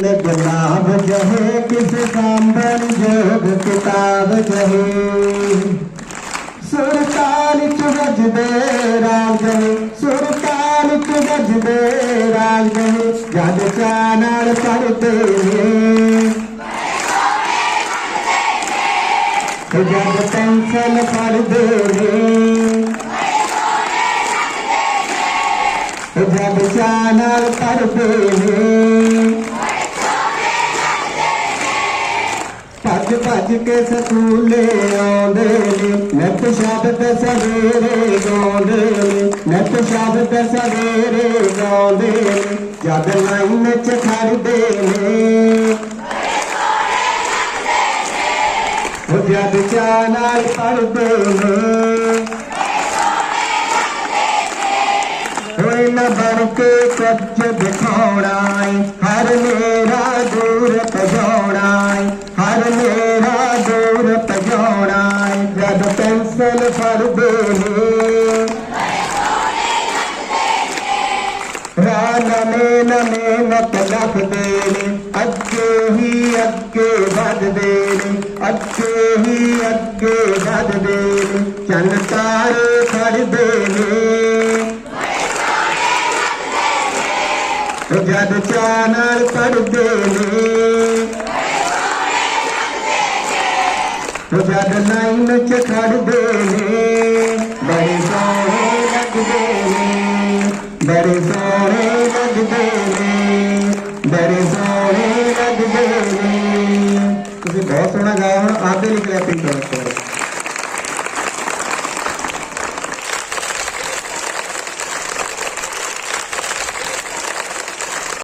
गुलाब जहे किस सांबर जोग किताब जहे सुरताल चुगज दे राग सुरताल चुगज दे राग जद चानर पड़ते जब पेंसिल पढ़ दे जब चानर पढ़ दे ਭੱਜ ਭੱਜ ਕੇ ਸਕੂਲੇ ਆਉਂਦੇ ਨੇ ਨਿਤ ਸ਼ਬਦ ਸਵੇਰੇ ਗਾਉਂਦੇ ਨੇ ਨਿਤ ਸ਼ਬਦ ਸਵੇਰੇ ਗਾਉਂਦੇ ਨੇ ਜਦ ਲਾਈਨ ਚ ਖੜਦੇ ਨੇ ਉਹ ਜਦ ਚਾਹ ਨਾਲ ਪੜਦੇ ਨੇ ਹੋਏ ਨਾ ਬਣ ਕੇ ਕੱਚ ਦਿਖਾਉਣਾ ਏ ਹਰ ਮੇਰਾ रानमे नमे नत लख देने अज्ञे ही अगे भद देने अज्ञे ही अज्ञे बद देने, चल तारे खड़ देने। जद चैनल कर देने जद लाइन च खड़ देने, बड़े सोने लग देने। ਬੜੇ ਸੋਹਣੇ ਲੱਗਦੇ ਨੇ ਬੜੇ ਸੋਹਣੇ ਲੱਗਦੇ ਨੇ। ਤੁਸੀਂ ਬਹੁਤ ਸੋਹਣਾ ਗਾਇਆ, ਹੁਣ ਆਪੇ ਲਿਖ ਲਿਆ ਪਿੰਡ